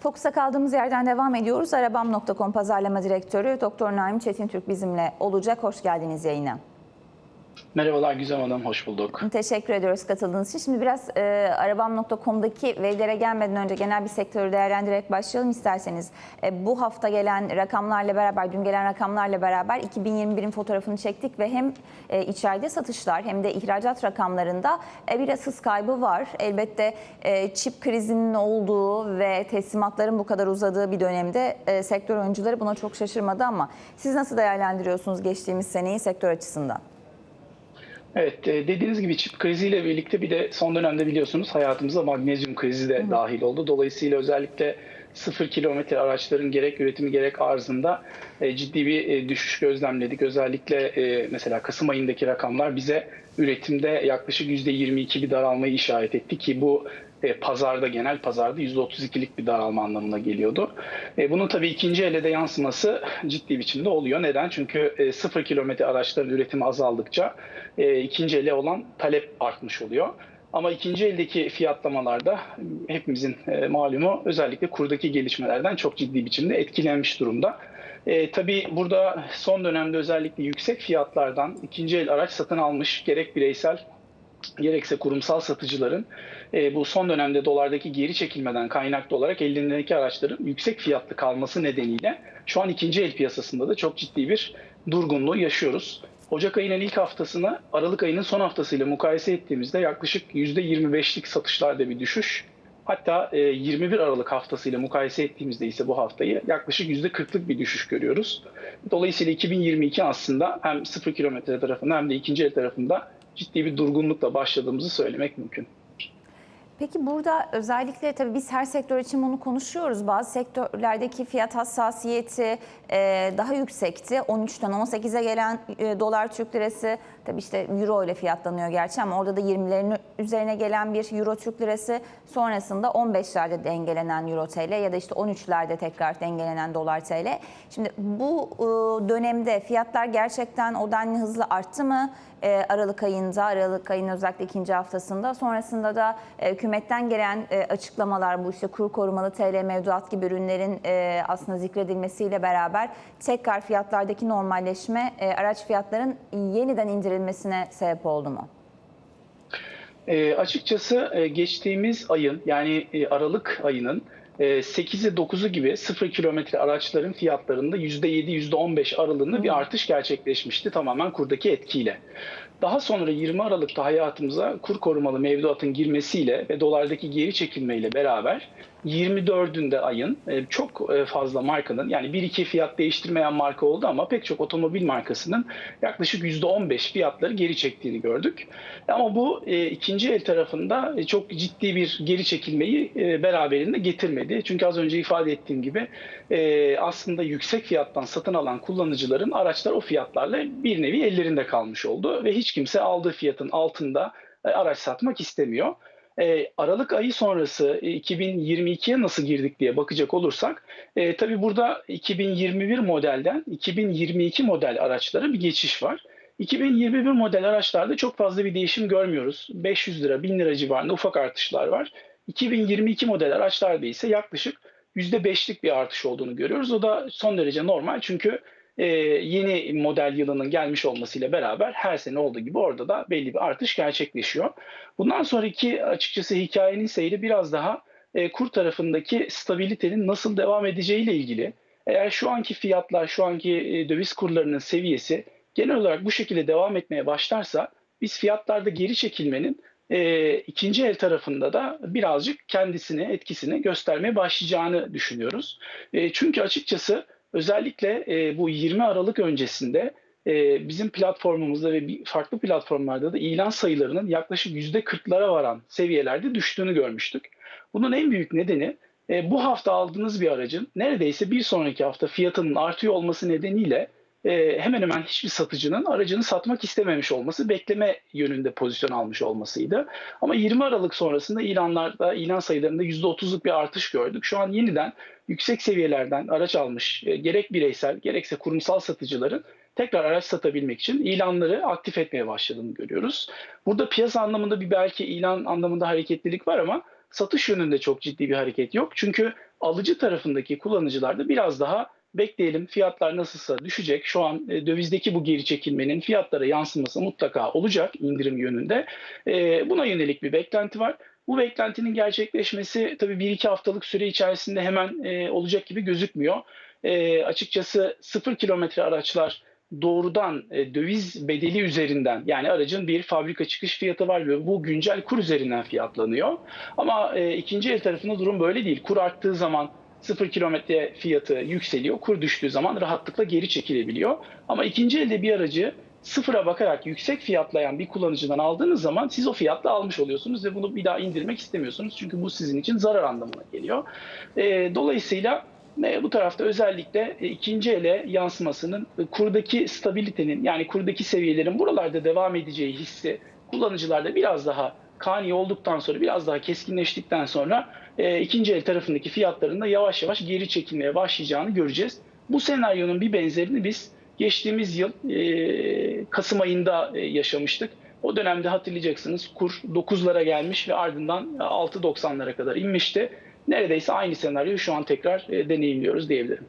Fokus'a kaldığımız yerden devam ediyoruz. Arabam.com pazarlama direktörü Doktor Naim Çetin Türk bizimle olacak. Hoş geldiniz yayına. Merhabalar Güzem Hanım, hoş bulduk. Teşekkür ediyoruz katıldığınız için. Şimdi biraz e, arabam.com'daki verilere gelmeden önce genel bir sektörü değerlendirerek başlayalım isterseniz. E, bu hafta gelen rakamlarla beraber, dün gelen rakamlarla beraber 2021'in fotoğrafını çektik ve hem e, içeride satışlar hem de ihracat rakamlarında e, biraz hız kaybı var. Elbette e, çip krizinin olduğu ve teslimatların bu kadar uzadığı bir dönemde e, sektör oyuncuları buna çok şaşırmadı ama siz nasıl değerlendiriyorsunuz geçtiğimiz seneyi sektör açısından? Evet, e, dediğiniz gibi çip kriziyle birlikte bir de son dönemde biliyorsunuz hayatımıza magnezyum krizi de dahil oldu. Dolayısıyla özellikle sıfır kilometre araçların gerek üretimi gerek arzında e, ciddi bir e, düşüş gözlemledik. Özellikle mesela Kasım ayındaki rakamlar bize üretimde yaklaşık %22 bir daralmayı işaret etti ki bu pazarda genel pazarda %32'lik bir daralma anlamına geliyordu. bunun tabii ikinci ele de yansıması ciddi biçimde oluyor. Neden? Çünkü sıfır kilometre araçların üretimi azaldıkça ikinci ele olan talep artmış oluyor. Ama ikinci eldeki fiyatlamalarda hepimizin malumu özellikle kurdaki gelişmelerden çok ciddi biçimde etkilenmiş durumda. E, tabii burada son dönemde özellikle yüksek fiyatlardan ikinci el araç satın almış gerek bireysel gerekse kurumsal satıcıların e, bu son dönemde dolardaki geri çekilmeden kaynaklı olarak ellerindeki araçların yüksek fiyatlı kalması nedeniyle şu an ikinci el piyasasında da çok ciddi bir durgunluğu yaşıyoruz. Ocak ayının ilk haftasını Aralık ayının son haftasıyla mukayese ettiğimizde yaklaşık %25'lik satışlarda bir düşüş. Hatta 21 Aralık haftasıyla mukayese ettiğimizde ise bu haftayı yaklaşık %40'lık bir düşüş görüyoruz. Dolayısıyla 2022 aslında hem sıfır kilometre tarafında hem de ikinci el tarafında ciddi bir durgunlukla başladığımızı söylemek mümkün. Peki burada özellikle tabii biz her sektör için bunu konuşuyoruz. Bazı sektörlerdeki fiyat hassasiyeti e, daha yüksekti. 13'ten 18'e gelen e, dolar Türk lirası tabii işte euro ile fiyatlanıyor gerçi ama orada da 20'lerin üzerine gelen bir euro Türk lirası sonrasında 15'lerde dengelenen euro TL ya da işte 13'lerde tekrar dengelenen dolar TL. Şimdi bu e, dönemde fiyatlar gerçekten o denli hızlı arttı mı? Aralık ayında, Aralık ayının özellikle ikinci haftasında. Sonrasında da hükümetten gelen açıklamalar bu işte kuru korumalı TL mevduat gibi ürünlerin aslında zikredilmesiyle beraber tekrar fiyatlardaki normalleşme araç fiyatların yeniden indirilmesine sebep oldu mu? E, açıkçası e, geçtiğimiz ayın yani e, Aralık ayının 8'i 9'u gibi 0 kilometre araçların fiyatlarında %7, %15 aralığında bir artış gerçekleşmişti tamamen kurdaki etkiyle. Daha sonra 20 Aralık'ta hayatımıza kur korumalı mevduatın girmesiyle ve dolardaki geri çekilmeyle beraber 24'ünde ayın e, çok e, fazla markanın yani bir iki fiyat değiştirmeyen marka oldu ama pek çok otomobil markasının yaklaşık %15 fiyatları geri çektiğini gördük. Ama bu e, ikinci el tarafında çok ciddi bir geri çekilmeyi beraberinde getirmedi. Çünkü az önce ifade ettiğim gibi aslında yüksek fiyattan satın alan kullanıcıların araçlar o fiyatlarla bir nevi ellerinde kalmış oldu ve hiç kimse aldığı fiyatın altında araç satmak istemiyor. E, Aralık ayı sonrası e, 2022'ye nasıl girdik diye bakacak olursak e, tabii burada 2021 modelden 2022 model araçlara bir geçiş var. 2021 model araçlarda çok fazla bir değişim görmüyoruz. 500 lira, 1000 lira civarında ufak artışlar var. 2022 model araçlarda ise yaklaşık %5'lik bir artış olduğunu görüyoruz. O da son derece normal çünkü e, yeni model yılının gelmiş olmasıyla beraber her sene olduğu gibi orada da belli bir artış gerçekleşiyor. Bundan sonraki açıkçası hikayenin seyri biraz daha e, kur tarafındaki stabilitenin nasıl devam edeceğiyle ilgili. Eğer şu anki fiyatlar, şu anki e, döviz kurlarının seviyesi genel olarak bu şekilde devam etmeye başlarsa biz fiyatlarda geri çekilmenin e, ikinci el tarafında da birazcık kendisini, etkisini göstermeye başlayacağını düşünüyoruz. E, çünkü açıkçası Özellikle e, bu 20 Aralık öncesinde e, bizim platformumuzda ve farklı platformlarda da ilan sayılarının yaklaşık %40'lara varan seviyelerde düştüğünü görmüştük. Bunun en büyük nedeni e, bu hafta aldığınız bir aracın neredeyse bir sonraki hafta fiyatının artıyor olması nedeniyle e, hemen hemen hiçbir satıcının aracını satmak istememiş olması, bekleme yönünde pozisyon almış olmasıydı. Ama 20 Aralık sonrasında ilanlarda, ilan sayılarında %30'luk bir artış gördük. Şu an yeniden yüksek seviyelerden araç almış e, gerek bireysel gerekse kurumsal satıcıların tekrar araç satabilmek için ilanları aktif etmeye başladığını görüyoruz. Burada piyasa anlamında bir belki ilan anlamında hareketlilik var ama satış yönünde çok ciddi bir hareket yok. Çünkü alıcı tarafındaki kullanıcılar da biraz daha bekleyelim fiyatlar nasılsa düşecek. Şu an e, dövizdeki bu geri çekilmenin fiyatlara yansıması mutlaka olacak indirim yönünde. E, buna yönelik bir beklenti var. Bu beklentinin gerçekleşmesi tabii bir iki haftalık süre içerisinde hemen e, olacak gibi gözükmüyor. E, açıkçası sıfır kilometre araçlar doğrudan e, döviz bedeli üzerinden yani aracın bir fabrika çıkış fiyatı var ve bu güncel kur üzerinden fiyatlanıyor. Ama e, ikinci el tarafında durum böyle değil. Kur arttığı zaman sıfır kilometre fiyatı yükseliyor. Kur düştüğü zaman rahatlıkla geri çekilebiliyor. Ama ikinci elde bir aracı sıfıra bakarak yüksek fiyatlayan bir kullanıcıdan aldığınız zaman siz o fiyatla almış oluyorsunuz ve bunu bir daha indirmek istemiyorsunuz. Çünkü bu sizin için zarar anlamına geliyor. E, dolayısıyla e, bu tarafta özellikle e, ikinci ele yansımasının e, kurdaki stabilitenin yani kurdaki seviyelerin buralarda devam edeceği hissi kullanıcılarda biraz daha kani olduktan sonra biraz daha keskinleştikten sonra e, ikinci el tarafındaki fiyatların da yavaş yavaş geri çekilmeye başlayacağını göreceğiz. Bu senaryonun bir benzerini biz geçtiğimiz yıl e, Kasım ayında e, yaşamıştık. O dönemde hatırlayacaksınız kur 9'lara gelmiş ve ardından 6.90'lara kadar inmişti. Neredeyse aynı senaryoyu şu an tekrar e, deneyimliyoruz diyebilirim.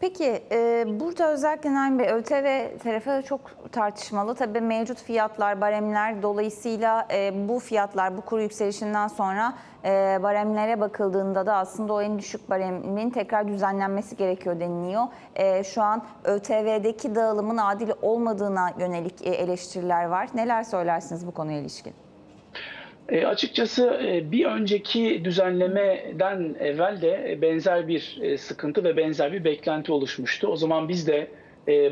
Peki e, burada özellikle Naim Bey ÖTV tarafı çok tartışmalı. Tabii mevcut fiyatlar, baremler dolayısıyla e, bu fiyatlar bu kuru yükselişinden sonra e, baremlere bakıldığında da aslında o en düşük baremin tekrar düzenlenmesi gerekiyor deniliyor. E, şu an ÖTV'deki dağılımın adil olmadığına yönelik e, eleştiriler var. Neler söylersiniz bu konuya ilişkin? E, açıkçası e, bir önceki düzenlemeden evvel de e, benzer bir e, sıkıntı ve benzer bir beklenti oluşmuştu. O zaman biz de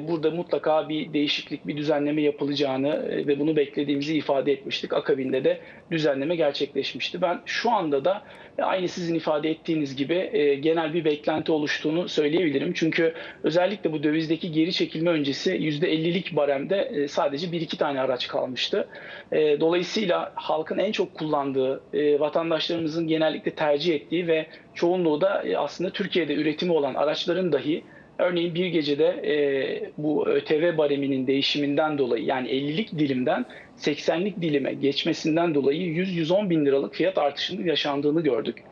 burada mutlaka bir değişiklik, bir düzenleme yapılacağını e, ve bunu beklediğimizi ifade etmiştik. Akabinde de düzenleme gerçekleşmişti. Ben şu anda da e, aynı sizin ifade ettiğiniz gibi e, genel bir beklenti oluştuğunu söyleyebilirim. Çünkü özellikle bu dövizdeki geri çekilme öncesi %50'lik baremde e, sadece bir iki tane araç kalmıştı. E, dolayısıyla halkın en çok kullandığı, e, vatandaşlarımızın genellikle tercih ettiği ve çoğunluğu da e, aslında Türkiye'de üretimi olan araçların dahi Örneğin bir gecede e, bu ÖTV bareminin değişiminden dolayı yani 50'lik dilimden 80'lik dilime geçmesinden dolayı 100-110 bin liralık fiyat artışının yaşandığını gördük.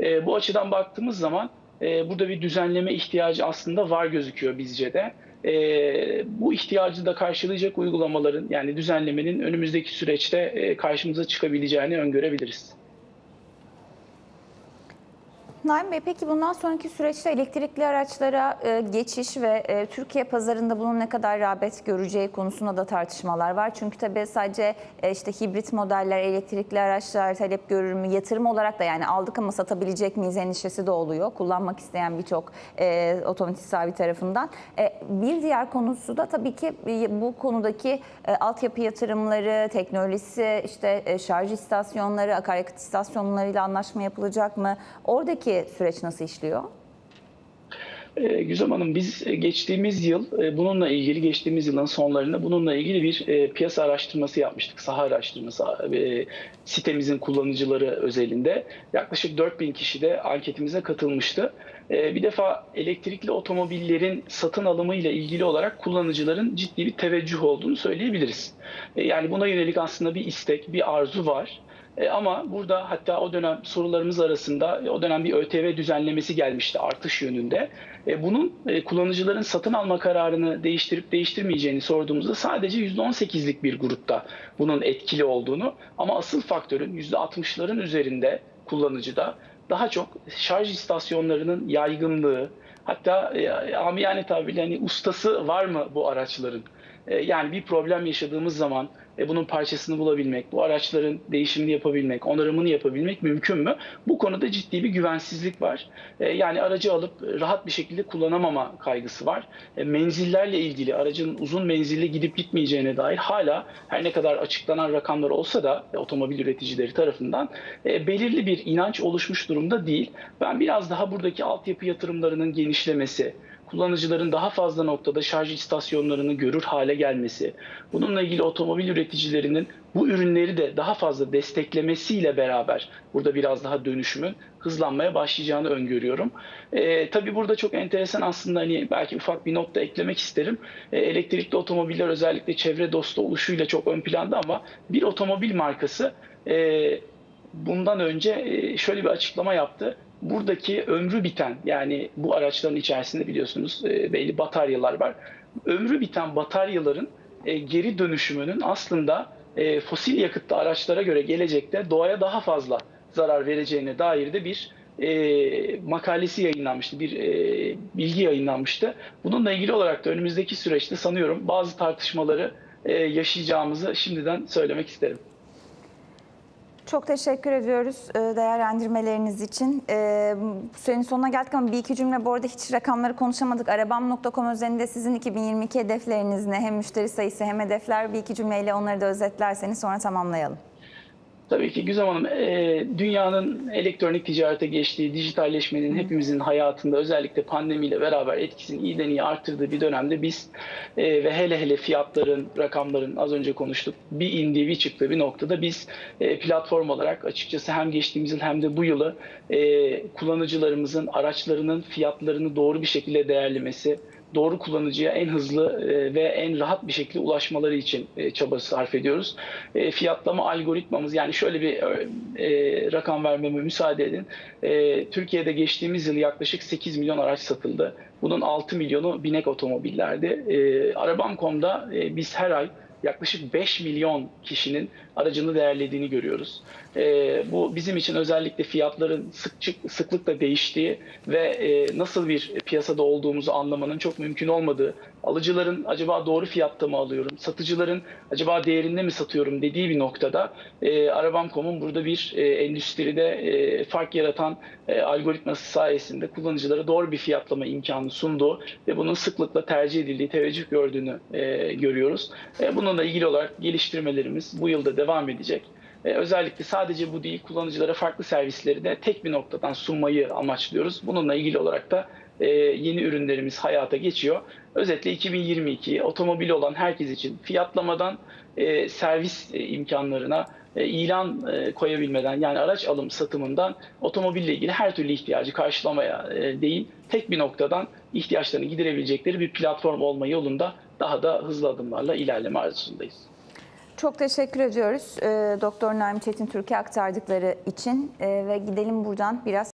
E, bu açıdan baktığımız zaman e, burada bir düzenleme ihtiyacı aslında var gözüküyor bizce de. E, bu ihtiyacı da karşılayacak uygulamaların yani düzenlemenin önümüzdeki süreçte e, karşımıza çıkabileceğini öngörebiliriz. Naim Bey peki bundan sonraki süreçte elektrikli araçlara e, geçiş ve e, Türkiye pazarında bunun ne kadar rağbet göreceği konusunda da tartışmalar var. Çünkü tabii sadece e, işte hibrit modeller, elektrikli araçlar talep görür mü, yatırım olarak da yani aldık ama satabilecek miyiz endişesi de oluyor. Kullanmak isteyen birçok e, otomotiv sahibi tarafından. E, bir diğer konusu da tabii ki e, bu konudaki e, altyapı yatırımları, teknolojisi, işte e, şarj istasyonları, akaryakıt istasyonlarıyla anlaşma yapılacak mı? Oradaki süreç nasıl işliyor? E, Hanım biz geçtiğimiz yıl e, bununla ilgili geçtiğimiz yılın sonlarında bununla ilgili bir e, piyasa araştırması yapmıştık. Saha araştırması e, sitemizin kullanıcıları özelinde. Yaklaşık 4000 kişi de anketimize katılmıştı. E, bir defa elektrikli otomobillerin satın alımı ile ilgili olarak kullanıcıların ciddi bir teveccüh olduğunu söyleyebiliriz. E, yani buna yönelik aslında bir istek, bir arzu var. E, ama burada hatta o dönem sorularımız arasında e, o dönem bir ÖTV düzenlemesi gelmişti artış yönünde. E, bunun kullanıcıların satın alma kararını değiştirip değiştirmeyeceğini sorduğumuzda sadece %18'lik bir grupta bunun etkili olduğunu ama asıl faktörün %60'ların üzerinde kullanıcıda daha çok şarj istasyonlarının yaygınlığı hatta e, amiyane tabirle hani ustası var mı bu araçların? Yani bir problem yaşadığımız zaman e, bunun parçasını bulabilmek, bu araçların değişimini yapabilmek, onarımını yapabilmek mümkün mü? Bu konuda ciddi bir güvensizlik var. E, yani aracı alıp rahat bir şekilde kullanamama kaygısı var. E, menzillerle ilgili aracın uzun menzilli gidip gitmeyeceğine dair hala her ne kadar açıklanan rakamlar olsa da e, otomobil üreticileri tarafından e, belirli bir inanç oluşmuş durumda değil. Ben biraz daha buradaki altyapı yatırımlarının genişlemesi, kullanıcıların daha fazla noktada şarj istasyonlarını görür hale gelmesi, bununla ilgili otomobil üreticilerinin bu ürünleri de daha fazla desteklemesiyle beraber burada biraz daha dönüşümün hızlanmaya başlayacağını öngörüyorum. E, tabii burada çok enteresan aslında hani belki ufak bir not da eklemek isterim. E, elektrikli otomobiller özellikle çevre dostu oluşuyla çok ön planda ama bir otomobil markası e, bundan önce e, şöyle bir açıklama yaptı buradaki ömrü biten yani bu araçların içerisinde biliyorsunuz e, belli bataryalar var. Ömrü biten bataryaların e, geri dönüşümünün aslında e, fosil yakıtlı araçlara göre gelecekte doğaya daha fazla zarar vereceğine dair de bir makalesi yayınlanmıştı, bir bilgi yayınlanmıştı. Bununla ilgili olarak da önümüzdeki süreçte sanıyorum bazı tartışmaları yaşayacağımızı şimdiden söylemek isterim. Çok teşekkür ediyoruz e, değerlendirmeleriniz için. E, Sürenin sonuna geldik ama bir iki cümle bu arada hiç rakamları konuşamadık. Arabam.com özelinde sizin 2022 hedefleriniz ne? Hem müşteri sayısı hem hedefler bir iki cümleyle onları da özetlerseniz sonra tamamlayalım. Tabii ki Güzem Hanım, e, dünyanın elektronik ticarete geçtiği, dijitalleşmenin hepimizin hayatında özellikle pandemiyle beraber etkisini iyiden iyi arttırdığı bir dönemde biz e, ve hele hele fiyatların, rakamların az önce konuştuk bir indiği bir çıktığı bir noktada biz e, platform olarak açıkçası hem geçtiğimiz yıl hem de bu yılı kullanıcılarımızın araçlarının fiyatlarını doğru bir şekilde değerlemesi, doğru kullanıcıya en hızlı e, ve en rahat bir şekilde ulaşmaları için e, çaba sarf ediyoruz. E, Fiyatlama algoritmamız yani şöyle bir e, rakam vermeme müsaade edin. Türkiye'de geçtiğimiz yıl yaklaşık 8 milyon araç satıldı. Bunun 6 milyonu binek otomobillerdi. E, Arabam.com'da biz her ay yaklaşık 5 milyon kişinin aracını değerlediğini görüyoruz. E, bu bizim için özellikle fiyatların sıkçık, sıklıkla değiştiği ve e, nasıl bir piyasada olduğumuzu anlamanın çok mümkün olmadığı, alıcıların acaba doğru fiyatta mı alıyorum, satıcıların acaba değerinde mi satıyorum dediği bir noktada e, Arabam.com'un burada bir e, endüstride e, fark yaratan e, algoritması sayesinde kullanıcılara doğru bir fiyatlama imkanı sunduğu ve bunun sıklıkla tercih edildiği, teveccüh gördüğünü e, görüyoruz. E, bununla ilgili olarak geliştirmelerimiz bu yılda devam edecek. E, özellikle sadece bu değil, kullanıcılara farklı servisleri de tek bir noktadan sunmayı amaçlıyoruz. Bununla ilgili olarak da e, yeni ürünlerimiz hayata geçiyor. Özetle 2022 otomobili olan herkes için fiyatlamadan e, servis e, imkanlarına, e, ilan e, koyabilmeden yani araç alım satımından otomobille ilgili her türlü ihtiyacı karşılamaya e, değil, tek bir noktadan ihtiyaçlarını giderebilecekleri bir platform olma yolunda daha da hızlı adımlarla ilerleme arzusundayız. Çok teşekkür ediyoruz e, Doktor Naim Çetin Türkiye aktardıkları için. E, ve gidelim buradan biraz